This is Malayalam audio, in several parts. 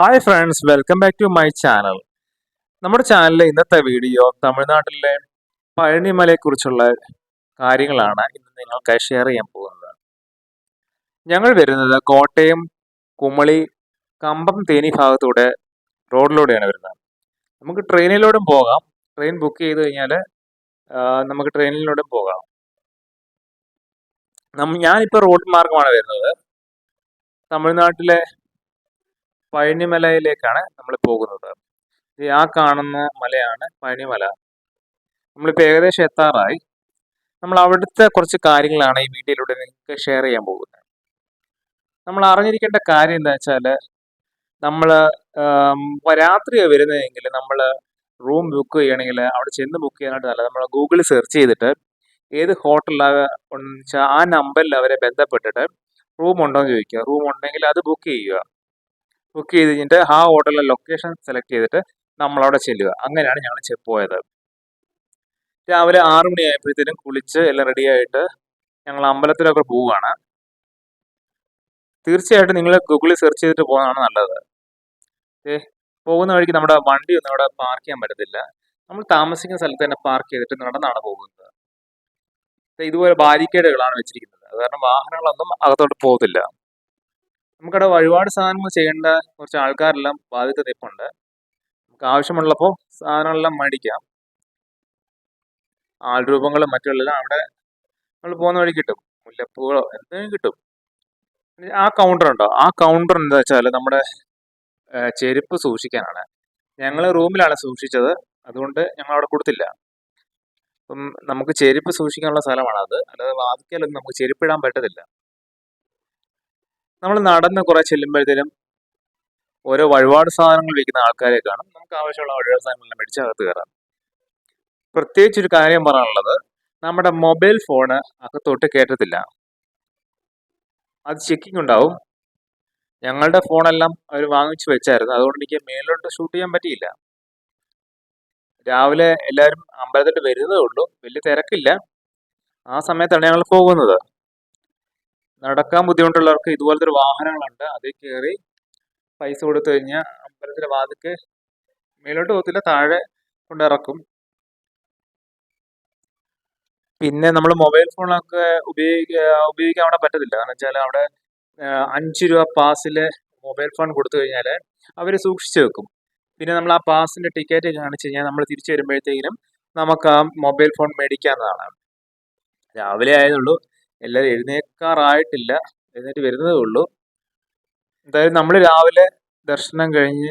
Hi friends welcome back to my channel നമ്മുടെ ചാനലിലെ ഇന്നത്തെ വീഡിയോ തമിഴ്നാട്ടിലെ പഴനിമലയെക്കുറിച്ചുള്ള കാര്യങ്ങളാണ് ഇന്ന് നിങ്ങൾക്കായി ഷെയർ ചെയ്യാൻ പോകുന്നത്. ഞങ്ങൾ വരുന്നത് കോട്ടയം കുമളി കമ്പം തേനി ഭാഗത്തൂടെ റോഡിലൂടെയാണ് വരുന്നത്. നമുക്ക് ട്രെയിനിലൂടെ പോകാം. ട്രെയിൻ ബുക്ക് ചെയ്ത് കഴിഞ്ഞാൽ നമുക്ക് ട്രെയിനിലൂടെ പോകാം. ഞാനിപ്പോൾ റോഡ് മാർഗമാണ് വരുന്നത്. തമിഴ്നാട്ടിലെ പഴനിമലയിലേക്കാണ് നമ്മൾ പോകുന്നത്. ആ കാണുന്ന മലയാണ് പഴനിമല. നമ്മളിപ്പോൾ ഏകദേശം എത്താറായി. നമ്മൾ അവിടുത്തെ കുറച്ച് കാര്യങ്ങളാണ് ഈ വീഡിയോയിലൂടെ നിങ്ങൾക്ക് ഷെയർ ചെയ്യാൻ പോകുന്നത്. നമ്മൾ അറിഞ്ഞിരിക്കേണ്ട കാര്യം എന്താ വെച്ചാൽ നമ്മൾ രാത്രിയോ വരുന്നതെങ്കിൽ നമ്മൾ റൂം ബുക്ക് ചെയ്യണമെങ്കിൽ അവിടെ ചെന്ന് ബുക്ക് ചെയ്യാനായിട്ട് നല്ലത്. നമ്മൾ ഗൂഗിളിൽ സെർച്ച് ചെയ്തിട്ട് ഏത് ഹോട്ടലിലാണ് വെച്ചാൽ ആ നമ്പറിൽ അവരെ ബന്ധപ്പെട്ടിട്ട് റൂം ഉണ്ടോ എന്ന് ചോദിക്കുക. റൂം ഉണ്ടെങ്കിൽ അത് ബുക്ക് ചെയ്യുക. ബുക്ക് ചെയ്ത് കഴിഞ്ഞിട്ട് ആ ഹോട്ടലിലെ ലൊക്കേഷൻ സെലക്ട് ചെയ്തിട്ട് നമ്മളവിടെ ചെല്ലുക. അങ്ങനെയാണ് ഞങ്ങൾ പോയത്. രാവിലെ ആറു മണിയായപ്പോഴത്തേനും കുളിച്ച് എല്ലാം റെഡി ആയിട്ട് ഞങ്ങൾ അമ്പലത്തിലൊക്കെ പോവുകയാണ്. തീർച്ചയായിട്ടും നിങ്ങൾ ഗൂഗിളിൽ സെർച്ച് ചെയ്തിട്ട് പോകുന്നതാണ് നല്ലത്. ഏ പോകുന്ന വഴിക്ക് നമ്മുടെ വണ്ടി ഒന്നും അവിടെ പാർക്ക് ചെയ്യാൻ പറ്റത്തില്ല. നമ്മൾ താമസിക്കുന്ന സ്ഥലത്ത് തന്നെ പാർക്ക് ചെയ്തിട്ട് നടന്നാണ് പോകുന്നത്. ഇതുപോലെ ബാരിക്കേഡുകളാണ് വെച്ചിരിക്കുന്നത്. കാരണം വാഹനങ്ങളൊന്നും അകത്തോട്ട് പോകത്തില്ല. നമുക്കവിടെ ഒരുപാട് സാധനങ്ങൾ ചെയ്യേണ്ട കുറച്ച് ആൾക്കാരെല്ലാം ബാധ്യത നിൽപ്പുണ്ട് നമുക്ക് ആവശ്യമുള്ളപ്പോൾ സാധനങ്ങളെല്ലാം മേടിക്കാം. ആൾരൂപങ്ങളും മറ്റുള്ളതെല്ലാം അവിടെ നമ്മൾ പോകുന്ന വഴി കിട്ടും. മുല്ലപ്പൂകളോ എന്തെങ്കിലും കിട്ടും. ആ കൗണ്ടർ ഉണ്ടോ? ആ കൗണ്ടർ എന്താ വെച്ചാൽ നമ്മുടെ ചെരുപ്പ് സൂക്ഷിക്കാനാണ്. ഞങ്ങൾ റൂമിലാണ് സൂക്ഷിച്ചത്. അതുകൊണ്ട് ഞങ്ങൾ അവിടെ കൊടുത്തില്ല. അപ്പം നമുക്ക് ചെരുപ്പ് സൂക്ഷിക്കാനുള്ള സ്ഥലമാണ് അത് അല്ലാതെ വാതിക്കലൊന്നും നമുക്ക് ചെരുപ്പിടാൻ പറ്റത്തില്ല. നമ്മൾ നടന്ന് കുറെ ചെല്ലുമ്പോഴത്തേനും ഓരോ വഴിപാട് സാധനങ്ങൾ വിൽക്കുന്ന ആൾക്കാരെ കാണും. നമുക്ക് ആവശ്യമുള്ള വഴിപാട് സാധനങ്ങളെല്ലാം മേടിച്ച് അകത്ത് കയറാം. പ്രത്യേകിച്ച് ഒരു കാര്യം പറയാനുള്ളത് നമ്മുടെ മൊബൈൽ ഫോണ് അകത്തോട്ട് കയറ്റത്തില്ല. അത് ചെക്കിംഗ് ഉണ്ടാവും. ഞങ്ങളുടെ ഫോണെല്ലാം അവർ വാങ്ങിച്ചു വെച്ചായിരുന്നു. അതുകൊണ്ട് എനിക്ക് മേലോട്ട് ഷൂട്ട് ചെയ്യാൻ പറ്റിയില്ല. രാവിലെ എല്ലാവരും അമ്പലത്തിൽ വരുന്നതേ ഉള്ളൂ. വലിയ തിരക്കില്ല. ആ സമയത്താണ് ഞങ്ങൾ പോകുന്നത്. നടക്കാൻ ബുദ്ധിമുട്ടുള്ളവർക്ക് ഇതുപോലത്തെ ഒരു വാഹനങ്ങളുണ്ട്. അതിൽ കയറി പൈസ കൊടുത്തു കഴിഞ്ഞാൽ അമ്പലത്തിലെ വാതിക്ക് മേലോട്ട് പോകത്തില്ല താഴെ കൊണ്ടിറക്കും പിന്നെ നമ്മൾ മൊബൈൽ ഫോണൊക്കെ ഉപയോഗിക്കുക ഉപയോഗിക്കാൻ അവിടെ പറ്റത്തില്ല. കാരണം വെച്ചാൽ അവിടെ അഞ്ച് രൂപ പാസിൽ മൊബൈൽ ഫോൺ കൊടുത്തു കഴിഞ്ഞാൽ അവർ സൂക്ഷിച്ചു വെക്കും. പിന്നെ നമ്മൾ ആ പാസിന്റെ ടിക്കറ്റ് കാണിച്ചു കഴിഞ്ഞാൽ നമ്മൾ തിരിച്ചു വരുമ്പോഴത്തേക്കിനും നമുക്ക് ആ മൊബൈൽ ഫോൺ മേടിക്കാവുന്നതാണ്. രാവിലെ ആയതുള്ളൂ എല്ലാവരും എഴുന്നേക്കാറായിട്ടില്ല എഴുന്നേറ്റ് വരുന്നതേ ഉള്ളൂ. എന്തായാലും നമ്മൾ രാവിലെ ദർശനം കഴിഞ്ഞ്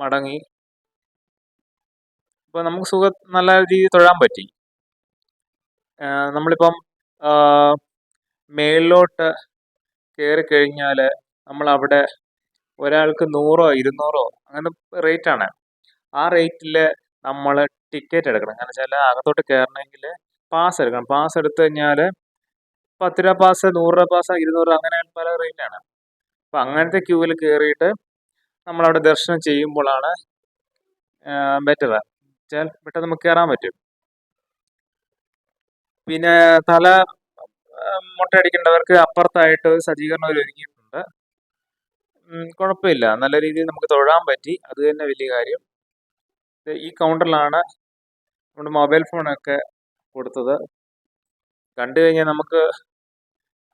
മടങ്ങി. അപ്പോൾ നമുക്ക് സുഖ നല്ല രീതിയിൽ തൊഴാൻ പറ്റി. നമ്മളിപ്പം മേളിലോട്ട് കയറി കഴിഞ്ഞാൽ നമ്മളവിടെ ഒരാൾക്ക് നൂറോ ഇരുന്നൂറോ അങ്ങനെ റേറ്റാണ്. ആ റേറ്റിൽ നമ്മൾ ടിക്കറ്റ് എടുക്കണം. കാരണം വെച്ചാൽ അകത്തോട്ട് കയറണമെങ്കിൽ പാസ് എടുക്കണം. പാസ് എടുത്തു കഴിഞ്ഞാൽ പത്ത് രൂപ പാസ് നൂറ് രൂപ പാസ് ഇരുന്നൂറ് രൂപ അങ്ങനെ പല റേറ്റാണ് അപ്പം അങ്ങനത്തെ ക്യൂവിൽ കയറിയിട്ട് നമ്മളവിടെ ദർശനം ചെയ്യുമ്പോഴാണ് ബെറ്റർ വെച്ചാൽ പെട്ടെന്ന് നമുക്ക് കയറാൻ പറ്റും. പിന്നെ തല മുട്ടയടിക്കേണ്ടവർക്ക് അപ്പുറത്തായിട്ട് സജ്ജീകരണം ഒരുക്കിയിട്ടുണ്ട്. കുഴപ്പമില്ല. നല്ല രീതിയിൽ നമുക്ക് തൊഴാൻ പറ്റി. അത് തന്നെ വലിയ കാര്യം. ഈ കൗണ്ടറിലാണ് നമ്മുടെ മൊബൈൽ ഫോണൊക്കെ കൊടുത്തത്. കണ്ടു കഴിഞ്ഞാൽ നമുക്ക്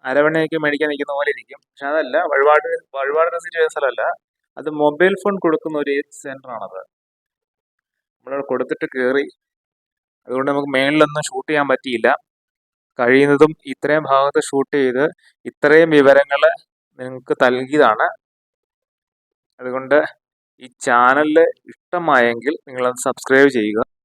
അരവണയൊക്കെ മേടിക്കാൻ നിൽക്കുന്ന പോലെ ഇരിക്കും. പക്ഷെ അതല്ല. വഴിപാട് വഴിപാട് റെസിറ്റ് ചെയ്ത സ്ഥലമല്ല. അത് മൊബൈൽ ഫോൺ കൊടുക്കുന്ന ഒരു സെന്ററാണത്. നമ്മളവിടെ കൊടുത്തിട്ട് കയറി. അതുകൊണ്ട് നമുക്ക് മേളിലൊന്നും ഷൂട്ട് ചെയ്യാൻ പറ്റിയില്ല. കഴിയുന്നതും ഇത്രയും ഭാഗത്ത് ഷൂട്ട് ചെയ്ത് ഇത്രയും വിവരങ്ങൾ നിങ്ങൾക്ക് നൽകിയതാണ്. അതുകൊണ്ട് ഈ ചാനലിൽ ഇഷ്ടമായെങ്കിൽ നിങ്ങളത് സബ്സ്ക്രൈബ് ചെയ്യുക.